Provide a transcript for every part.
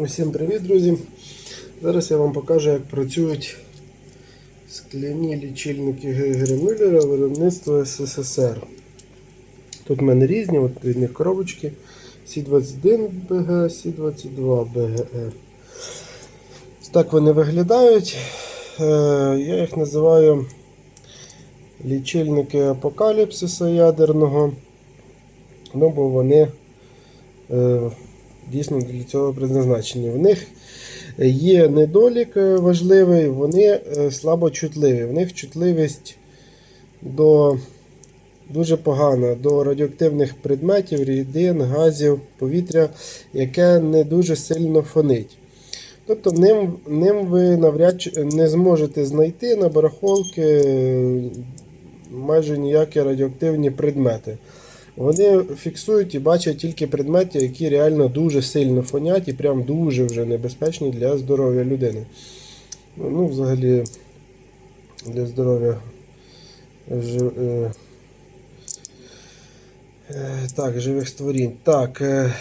Усім привіт, друзі! Зараз я вам покажу, як працюють скляні лічильники Гегера Мюллера виробництва СССР. Тут в мене різні, от від них коробочки Сі21 БГ, Сі22 БГР. Так вони виглядають. Е, Я їх називаю лічильники апокаліпсиса ядерного. Ну, бо вони е, дійсно для цього призначені. В них є недолік е, важливий, вони е, слабо чутливі. В них чутливість до дуже погана до радіоактивних предметів, рідин, газів, повітря, яке не дуже сильно фонить. Тобто ним, ним ви навряд не зможете знайти на барахолки е, майже ніякі радіоактивні предмети. Вони фіксують і бачать тільки предмети, які реально дуже сильно фонять і прям дуже вже небезпечні для здоров'я людини. Ну, взагалі, для здоров'я. е, е, Так, живих створінь. Так, е,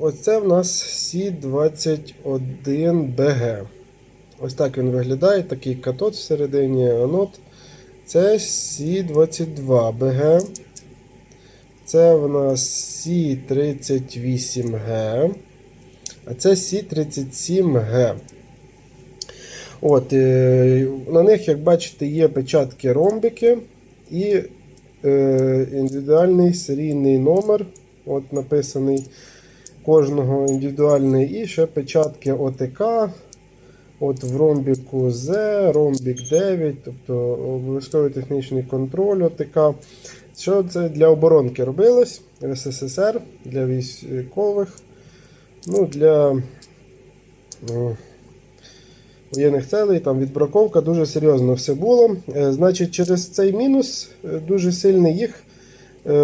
оце в нас Сі21БГ. Ось так він виглядає, такий катод всередині анод. Це Сі22БГ. Це в нас Сі38Г. А це Сі37Г. От, е, на них, як бачите, є печатки ромбики і е, індивідуальний серійний номер. От написаний кожного індивідуальний. І ще печатки ОТК. От в ромбіку З, ромбік 9, тобто обов'язковий технічний контроль ОТК. Що це для оборонки робилось СССР для військових, ну, для ну, воєнних целей, там відбраковка дуже серйозно все було. Е, Значить, через цей мінус е, дуже сильний їх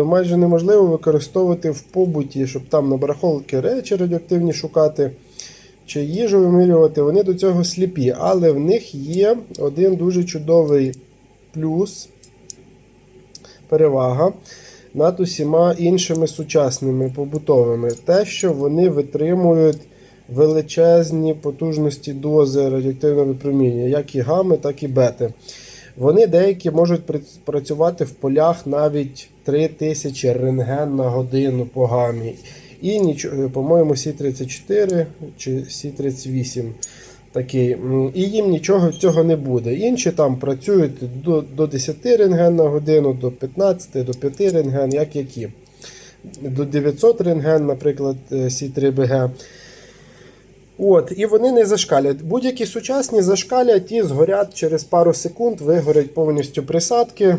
майже неможливо використовувати в побуті, щоб там на барахолки речі радіоактивні шукати. Чи їжу вимірювати, вони до цього сліпі, але в них є один дуже чудовий плюс перевага над усіма іншими сучасними побутовими. Те, що вони витримують величезні потужності дози радіоактивного випроміння, як і гами, так і бети. Вони деякі можуть працювати в полях навіть 3000 рентген на годину по гамі. І по-моєму, Сі-34 чи Сі-38 такий. І їм нічого цього не буде. Інші там працюють до, до 10 рентген на годину, до 15, до 5 рентген, як які. До 900 рентген, наприклад, е, Сі-3БГ. От, і вони не зашкалять. Будь-які сучасні зашкалять і згорять через пару секунд, вигорять повністю присадки е,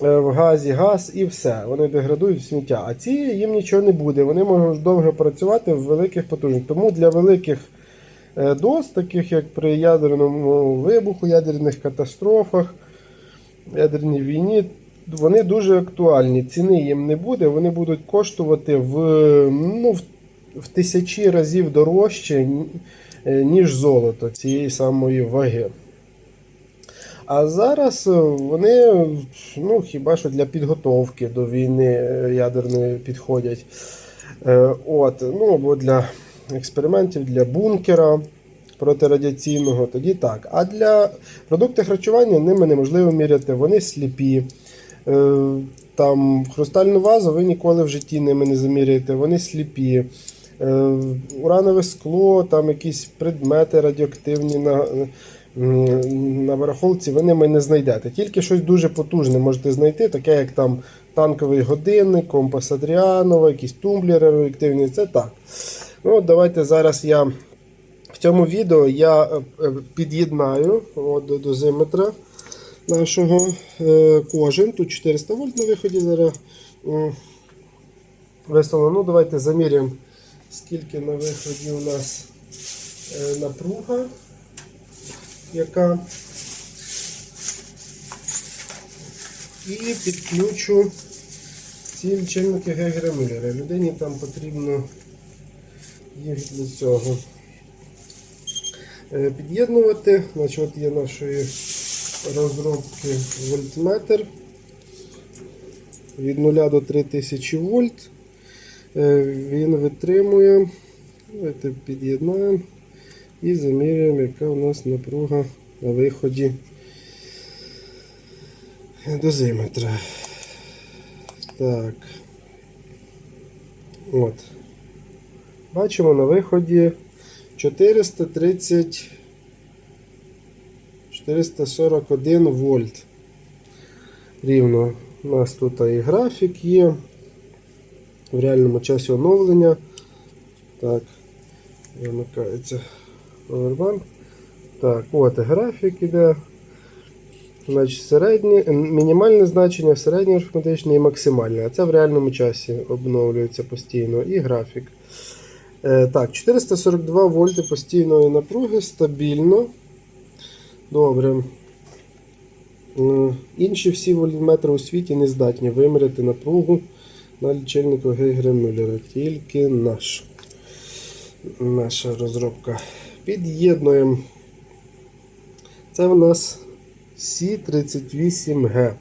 в газі, газ і все. Вони деградують в сміття. А ці їм нічого не буде. Вони можуть довго працювати в великих потужностях. Тому для великих е, доз, таких як при ядерному вибуху, ядерних катастрофах, ядерній війні, вони дуже актуальні. Ціни їм не буде, вони будуть коштувати в, ну, в, тисячі разів дорожче, е, ніж золото цієї самої ваги. А зараз е, вони ну, хіба що для підготовки до війни е, ядерної підходять. Е, От, ну, або для експериментів, для бункера протирадіаційного, тоді так. А для продуктів харчування ними неможливо міряти, вони сліпі. Е, Там хрустальну вазу ви ніколи в житті ними не заміряєте, вони сліпі. Е, Уранове скло, там якісь предмети радіоактивні на, на барахолці, ви ними не знайдете. Тільки щось дуже потужне можете знайти, таке як там танковий годинник, компас Адріанова, якісь тумблери радіоактивні. Це так. Ну, от Давайте зараз я в цьому відео я е, е, під'єднаю от, до дозиметра нашого е, кожен. Тут 400 вольт на виході зараз виставлено. Ну, давайте заміряємо, скільки на виході у нас напруга, яка. І підключу ці лічильники Гегера Людині там потрібно їх для цього е, під'єднувати. Значить, от є нашої розробки вольтметр від 0 до 3000 вольт. Е, Він витримує Давайте під'єднаємо і замірюємо, яка у нас напруга на виході дозиметра. Так. От. Бачимо на виході 430 441 вольт. Рівно. У нас тут і графік є. В реальному часі оновлення. Так, вимикається повербанк. Так, от графік іде. Значить, середнє, мінімальне значення, середнє арифметичне і максимальне. А це в реальному часі обновлюється постійно. І графік. Е, так, 442 вольти постійної напруги стабільно. Добре. Е, Інші всі вольтметри у світі не здатні виміряти напругу на лічильнику Гейгера. Тільки наш. Наша розробка. Під'єднуємо. Це в нас Сі38Г.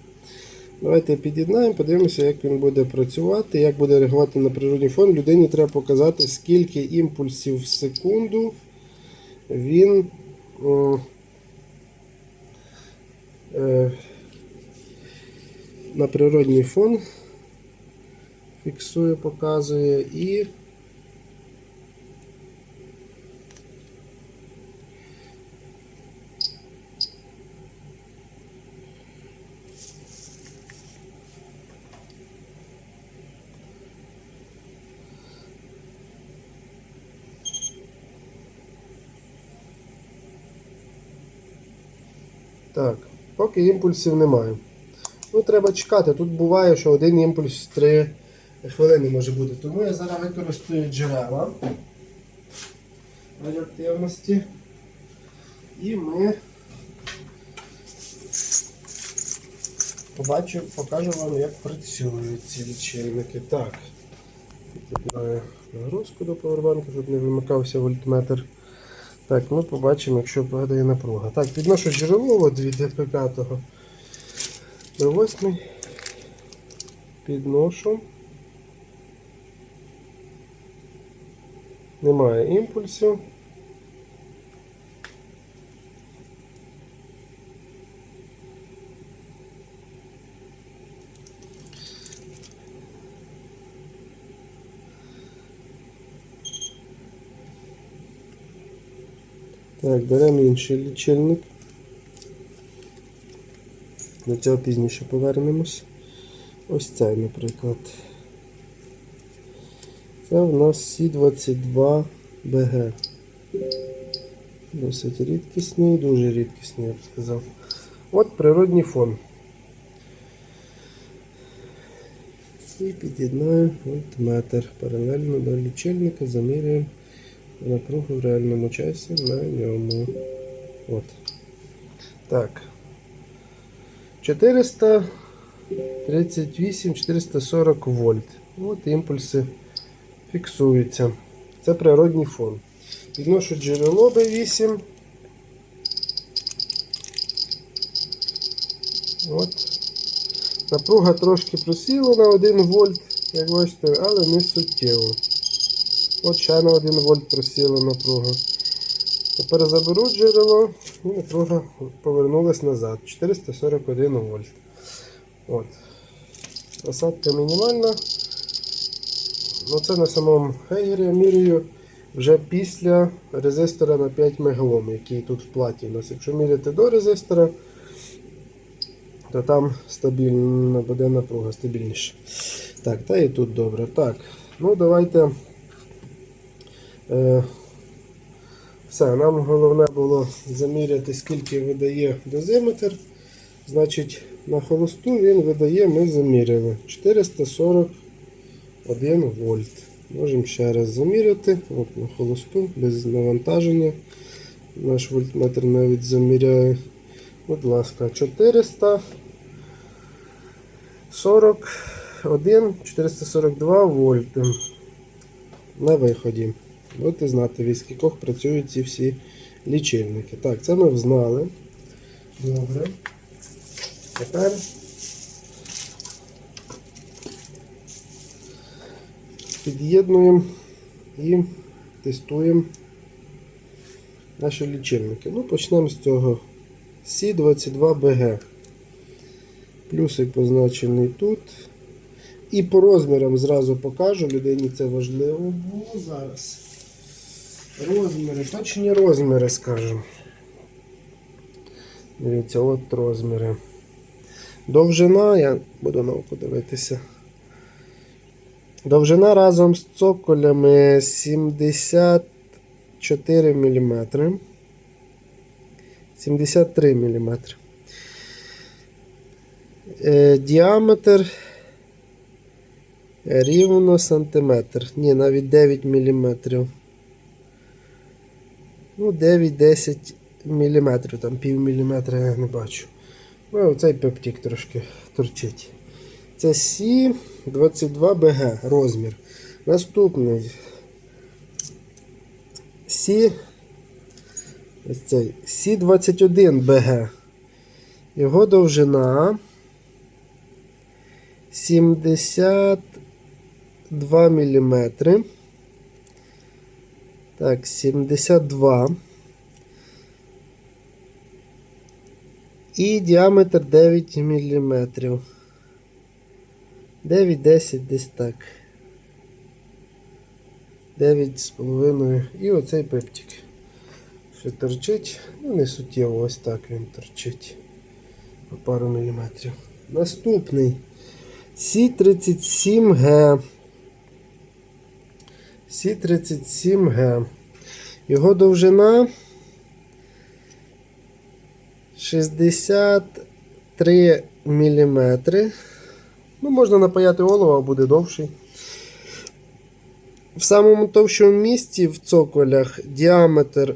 Давайте під'єднаємо, подивимося, як він буде працювати, як буде реагувати на природний фон. Людині треба показати, скільки імпульсів в секунду він о, е, на природний фон фіксує, показує і Так, поки імпульсів немає. Ну, треба чекати. Тут буває, що один імпульс 3 хвилини може бути. Тому я зараз використаю джерела радіоактивності. І ми побачу, покажу вам, як працюють ці лічильники. Так. Нагрузку до повербанку, щоб не вимикався вольтметр. Так, ми побачимо, якщо падає напруга. Так, підношу джерело от від ДП5 до 8. Підношу. Немає імпульсів. Так, беремо інший лічильник. До цього пізніше повернемось. Ось цей, наприклад. Це в нас Сі22БГ. Досить рідкісний, дуже рідкісний, я б сказав. От природній фон. І під'єднаю вольтметр. Паралельно до лічильника замірюємо напругу в реальному часі на ньому. От. Так. 438-440 вольт. От імпульси фіксуються. Це природній фон. Підношу джерело B8. От. Напруга трошки просіла на 1 вольт, як бачите, але не суттєво. От ще на 1 вольт просіла напруга. Тепер заберу джерело і напруга повернулась назад. 441 вольт. От. Посадка мінімальна. Ну це на самому хейгері я міряю вже після резистора на 5 мегаом, який тут в платі у нас. Якщо міряти до резистора, то там стабільна буде напруга стабільніше. Так, та і тут добре. Так, ну давайте. Е, все, нам головне було заміряти, скільки видає дозиметр. Значить, на холосту він видає, ми заміряли 441 вольт. Можемо ще раз заміряти. От на холосту, без навантаження. Наш вольтметр навіть заміряє. Будь ласка, 441, 442 вольти на виході. І знати, від скількох працюють ці всі лічильники. Так, це ми взнали. Добре. Тепер під'єднуємо і тестуємо наші лічильники. Ну, почнемо з цього Сі22БГ. Плюсик позначений тут. І по розмірам зразу покажу, людині це важливо було зараз. Розміри, точні розміри скажемо. Дивіться, от розміри. Довжина, я буду на око дивитися. Довжина разом з цоколями 74 мм. 73 мм. Діаметр рівно сантиметр. Ні, навіть 9 мм. Ну, 9-10 мм, там пів міліметра я не бачу. Ну, оцей пептик трошки торчить. Це Сі22БГ розмір. Наступний Сі. Ось цей Сі21БГ. Його довжина 72 мм. Так, 72. І діаметр 9 мм. 9-10 десь так. 9,5. І оцей пептик. Що торчить, ну не суттєво, ось так він торчить. По пару міліметрів. Наступний Сі37Г. Сі37Г. Його довжина 63 мм. Ну, можна напаяти олово, буде довший. В самому товщому місці в цоколях діаметр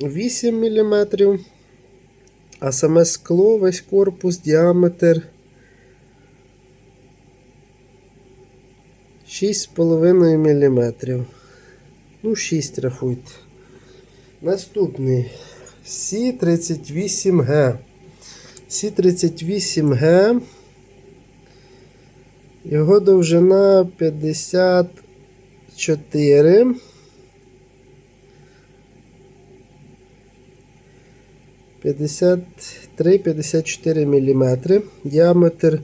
8 мм, а саме скло, весь корпус, діаметр 6,5 мм. Ну, 6 рахуйте. Наступний Сі38Г. Сі38Г. Його довжина 54. П'ятдесят три, п'ятдесят чотири міліметри. Діаметр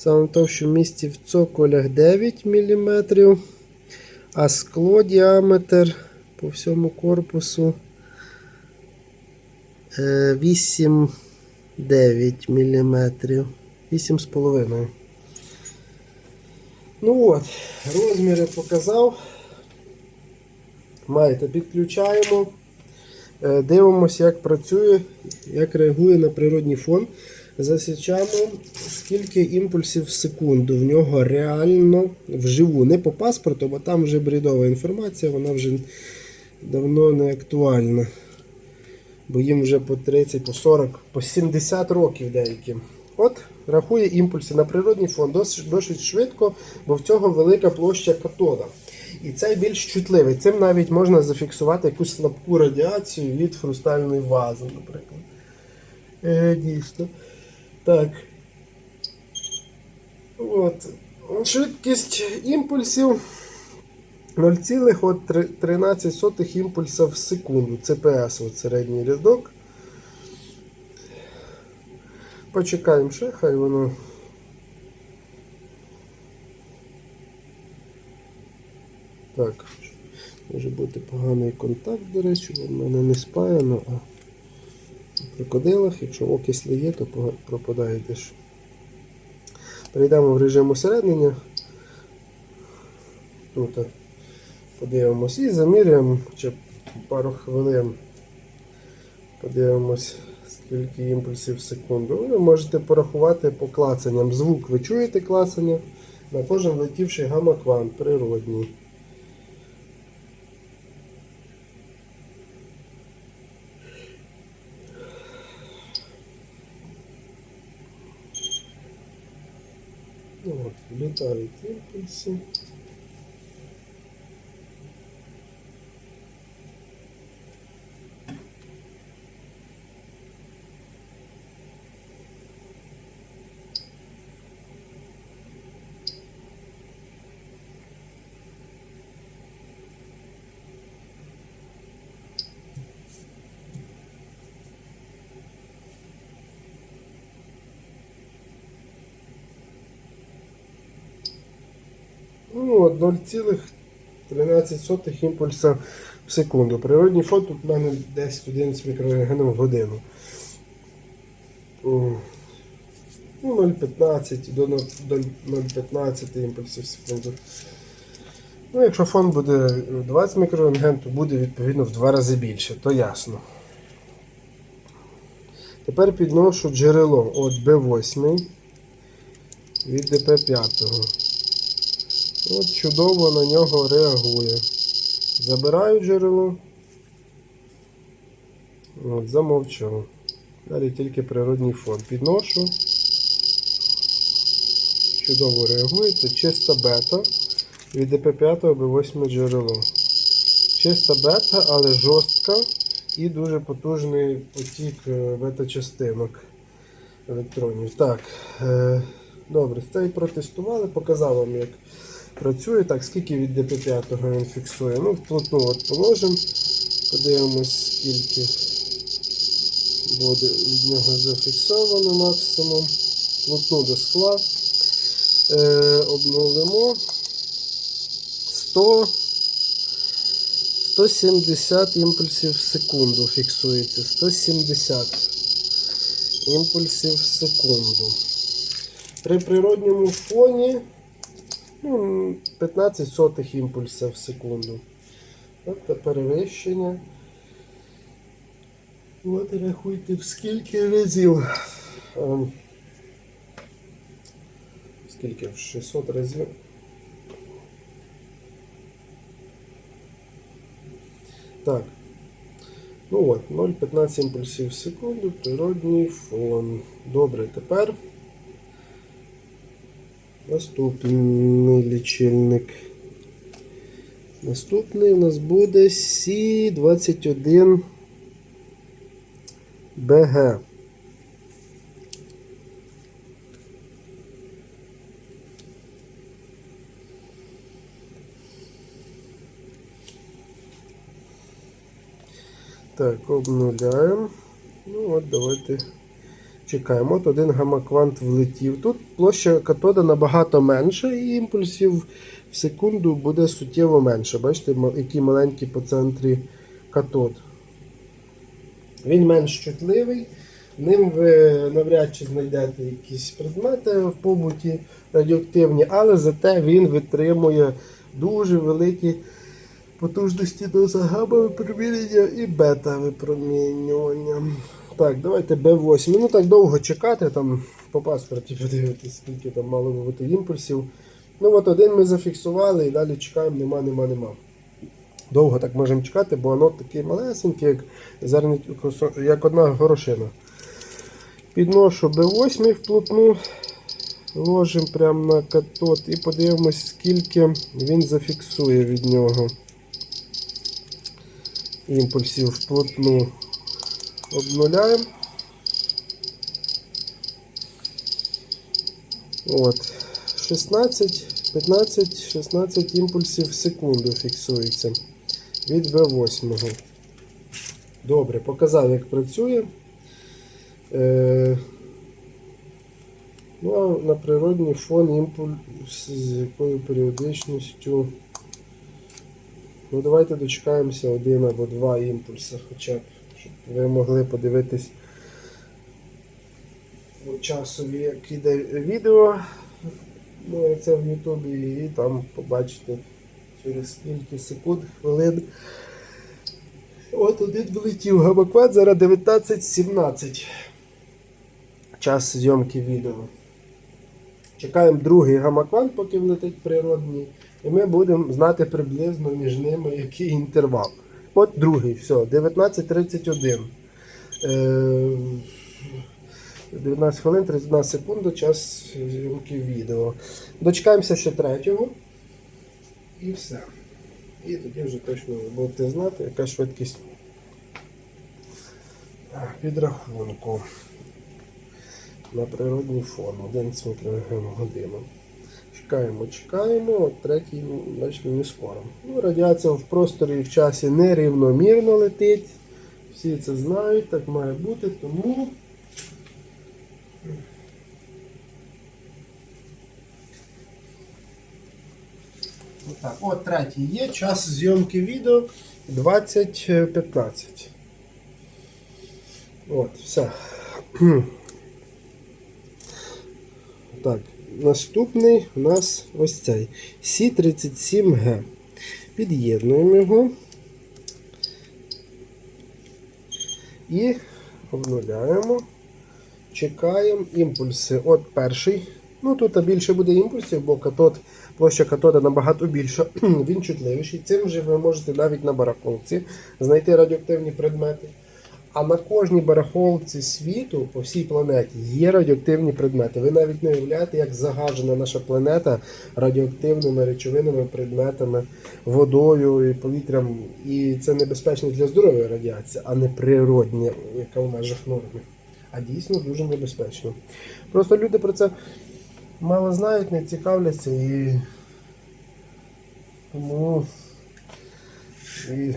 в самому товщому місці в цоколях 9 мм, а скло діаметр по всьому корпусу 8-9 мм. 8,5. Ну от, розміри показав. Маєте, підключаємо. Е, Дивимося, як працює, як реагує на природній фон. Засічаємо, скільки імпульсів в секунду в нього реально вживу. Не по паспорту, бо там вже бредова інформація, вона вже давно не актуальна. Бо їм вже по 30, по 40, по 70 років деяким. От, рахує імпульси на природній фон досить, досить швидко, бо в цього велика площа катода. І цей більш чутливий. Цим навіть можна зафіксувати якусь слабку радіацію від хрустальної вази, наприклад. Е, дійсно. Так. От. Швидкість імпульсів 0,13 імпульса в секунду. ЦПС, от середній рядок. Почекаємо ще, хай воно. Так, може бути поганий контакт, до речі, бо в мене не спаяно, а крокодилах, якщо окислі є, то пропадає теж. Перейдемо в режим усереднення. Тут подивимось і заміряємо ще пару хвилин. Подивимось, скільки імпульсів в секунду. Ви можете порахувати по клацанням. Звук ви чуєте клацання на кожен летівший гамма-квант природній. Ну, от, літають імпульси. 0,13 імпульса в секунду. Природній фон тут в мене десь 11 мікрорентгенів в годину. Ну, 0,15 до 0 до 0,15 імпульсів в секунду. Ну, якщо фон буде 20 мікрорентген, то буде відповідно в два рази більше, то ясно. Тепер підношу джерело от B8 від DP5. От чудово на нього реагує. Забираю джерело. От, замовчав. Далі тільки природній фон. Підношу. Чудово реагує. Це чиста бета від DP5 B8 джерело. Чиста бета, але жорстка і дуже потужний потік е, бета-частинок електронів. Так, е, добре, це і протестували, показав вам, як працює. Так, скільки від DP5 він фіксує. Ну, вплотну от положимо. Подивимось, скільки буде від нього зафіксовано максимум. Вплотну до скла. Е, обновимо 100 170 імпульсів в секунду фіксується. 170 імпульсів в секунду. При природньому фоні ну, 15 сотих імпульса в секунду. Тобто перевищення. От рахуйте в скільки разів. Ем, Скільки? В 600 разів. Так. Ну от, 0,15 імпульсів в секунду, природній фон. Добре, тепер наступний лічильник. Наступний у нас буде C21 BG. Так, обнуляємо. Ну от, давайте чекаємо. От один гамаквант влетів. Тут площа катода набагато менша, і імпульсів в секунду буде суттєво менше. Бачите, який маленький по центрі катод. Він менш чутливий. Ним ви навряд чи знайдете якісь предмети в побуті радіоактивні, але зате він витримує дуже великі потужності до гамма випромінення і бета випромінювання. Так, давайте B8. Ну так довго чекати, там по паспорті подивитися, скільки там мало би бути імпульсів. Ну от один ми зафіксували і далі чекаємо, нема, нема, нема. Довго так можемо чекати, бо воно таке малесеньке, як, як одна горошина. Підношу B8 вплотну, ложимо прямо на катод і подивимось, скільки він зафіксує від нього імпульсів вплотну. Обнуляємо. От. 16, 15, 16 імпульсів в секунду фіксується від V8. Добре, показав, як працює. Е, ну, а на природний фон імпульс з якою періодичністю. Ну, давайте дочекаємося один або два імпульси, хоча б, ви могли подивитись у часові, як іде відео. Ну, і це в Ютубі, і там побачите через кілька секунд, хвилин. От один влетів гамакват, зараз 19.17. Час зйомки відео. Чекаємо другий гамаквант, поки влетить природній. І ми будемо знати приблизно між ними який інтервал. От другий, все, 19.31. Е, 19 хвилин, 31 секунда, час зйомки відео. Дочекаємося ще третього. І все. І тоді вже точно ви будете знати, яка швидкість підрахунку на природний фон 11 мікрограм годину. Чекаємо, чекаємо, от третій, бачите, не скоро. Ну, радіація в просторі і в часі нерівномірно летить. Всі це знають, так має бути, тому. Так, от третій є. Час зйомки відео 20.15. От, все. Так, наступний у нас ось цей Сі37Г. Під'єднуємо його і обнуляємо. Чекаємо імпульси. От перший. Ну тут більше буде імпульсів, бо катод, площа катода набагато більша, він чутливіший. Цим же ви можете навіть на барахолці знайти радіоактивні предмети. А на кожній барахолці світу по всій планеті є радіоактивні предмети. Ви навіть не уявляєте, як загажена наша планета радіоактивними речовинами, предметами, водою і повітрям. І це небезпечно для здоров'я радіація, а не природня, яка в межах норми. А дійсно дуже небезпечно. Просто люди про це мало знають, не цікавляться і тому і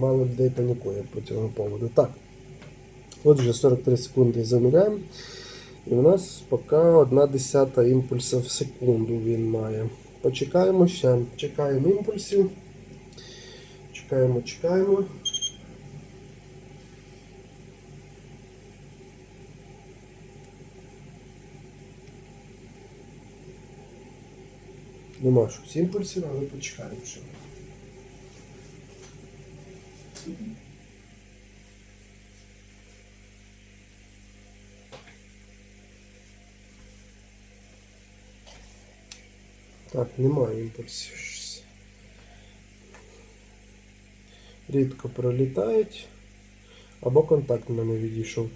мало людей панікує по цьому поводу. Так. Отже, 43 секунди заміряємо. І в нас поки 1 десята імпульса в секунду він має. Почекаємо ще. Чекаємо імпульсів. Чекаємо, чекаємо. Нема щось імпульсів, але почекаємо ще. Так, немає імпульсів. Рідко пролітають. Або контакт в мене відійшов.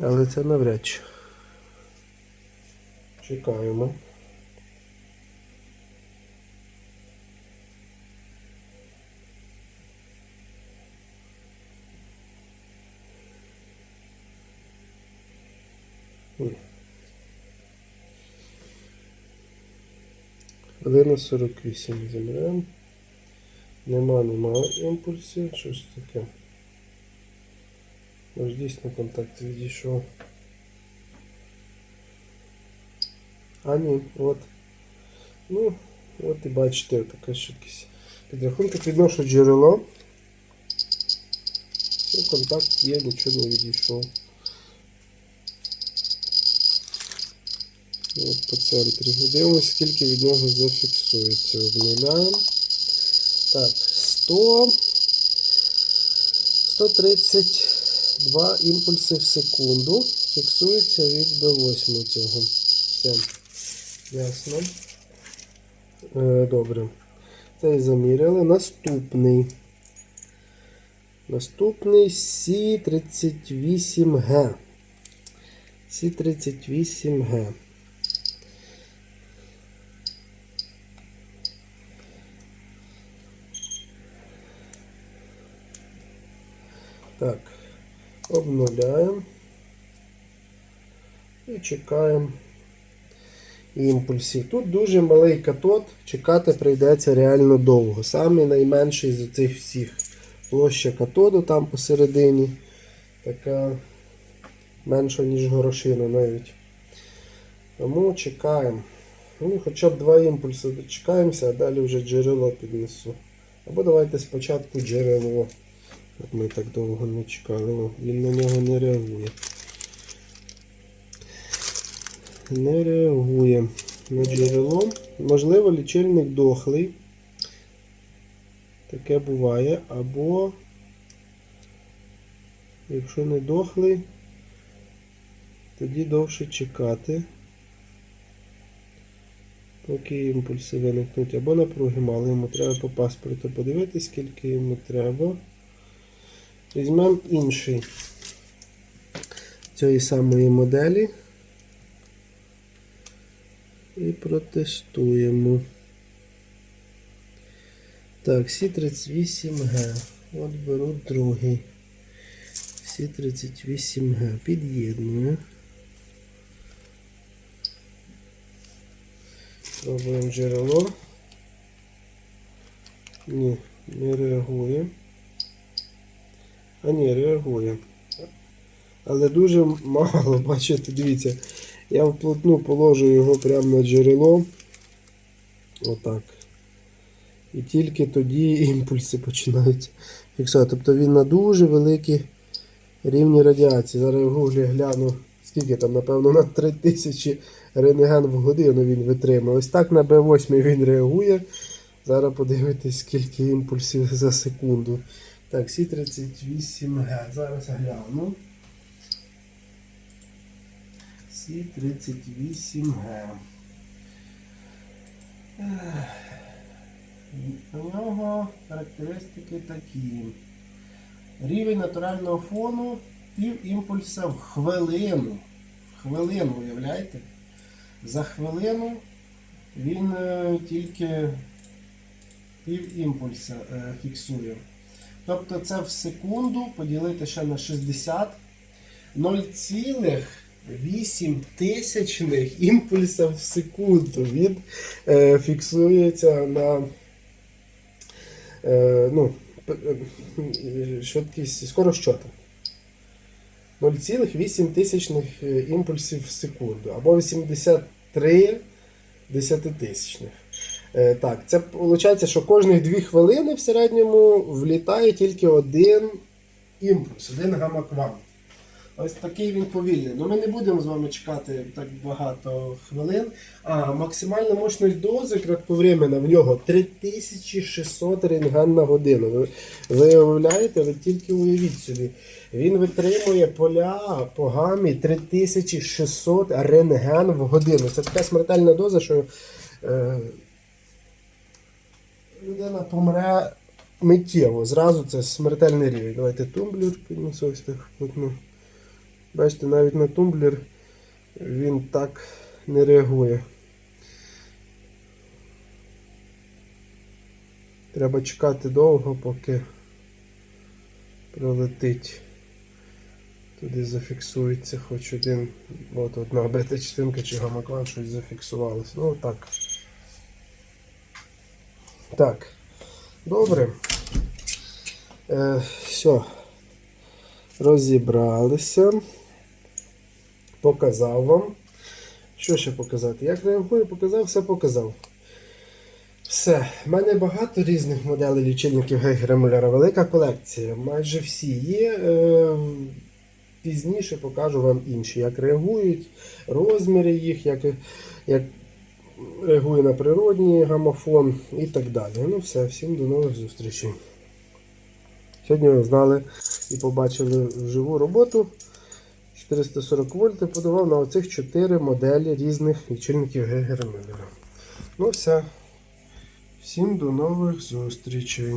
Але це навряд чи. Чекаємо. Хвилина 48 заміряємо. Нема, нема імпульсів, щось таке. Ось дійсно контакт відійшов. А ні, от. Ну, от і бачите, така швидкість. Підрахунок відношу джерело. Все, контакт є, нічого не відійшов. От по центрі. І Дивимося, скільки від нього зафіксується. Обнуляємо. Так, 100. 132 імпульси в секунду. Фіксується від B8 цього. Все. Ясно. Е, добре. Цей заміряли. Наступний. Наступний Сі38Г. Сі38Г. Так, обнуляємо і чекаємо імпульсів. Тут дуже малий катод, чекати прийдеться реально довго. Самий найменший з цих всіх. Площа катоду там посередині. Така менша, ніж горошина навіть. Тому чекаємо. Ну, Хоча б два імпульси дочекаємося, а далі вже джерело піднесу. Або давайте спочатку джерело. Ми так довго не чекали, О, він на нього не реагує. Не реагує на джерело. Можливо, лічильник дохлий. Таке буває. Або, якщо не дохлий, тоді довше чекати. Поки імпульси виникнуть. Або напруги мало, йому треба по паспорту подивитись, скільки йому треба. Візьмемо інший цієї самої моделі і протестуємо. Так, Сі38Г. От беру другий. Сі38Г. Під'єдную. Пробуємо джерело. Ні, не реагує. А ні, реагує. Але дуже мало, бачите, дивіться. Я вплотну положу його прямо на джерело. Отак. І тільки тоді імпульси починають фіксувати. Тобто він на дуже великі рівні радіації. Зараз в гуглі гляну, скільки там, напевно, на 3000 рентген в годину він витримує. Ось так на B8 він реагує. Зараз подивитись, скільки імпульсів за секунду. Так, Сі38Г. Зараз гляну. Сі38Г. У нього характеристики такі. Рівень натурального фону пів імпульса в хвилину. В хвилину, уявляєте? За хвилину він е, тільки пів імпульса е, фіксує. Тобто це в секунду поділити ще на 60 0,8 тисячних імпульса в секунду. Він е, фіксується на е, ну, е, швидкість скоросчота. 0,8 тисячних е, імпульсів в секунду або 83 десятитисячних. Е, Так, це виходить, що кожних 2 хвилини в середньому влітає тільки один імпульс, один гамма-квант. Ось такий він повільний. Ну ми не будемо з вами чекати так багато хвилин. А максимальна мощність дози кратковременна в нього 3600 рентген на годину. Ви, ви уявляєте, ви тільки уявіть собі. Він витримує поля по гамі 3600 рентген в годину. Це така смертельна доза, що е, людина помре миттєво. Зразу це смертельний рівень. Давайте тумблер піднесу ось так. От, ну. Бачите, навіть на тумблер він так не реагує. Треба чекати довго, поки пролетить. Туди зафіксується хоч один. От одна бета-частинка чи гамаклан щось зафіксувалося. Ну так. Так. Добре. Е, все. Розібралися. Показав вам. Що ще показати? Як реагує, показав, все показав. Все. У мене багато різних моделей лічильників Гейгера Муллера. Велика колекція. Майже всі є. Е, Пізніше покажу вам інші, як реагують, розміри їх, як, як реагує на природній гамофон і так далі. Ну все, всім до нових зустрічей. Сьогодні ви знали і побачили живу роботу. 440 вольт подавав на оцих 4 моделі різних лічильників Гегера Мюллера. Ну все. Всім до нових зустрічей.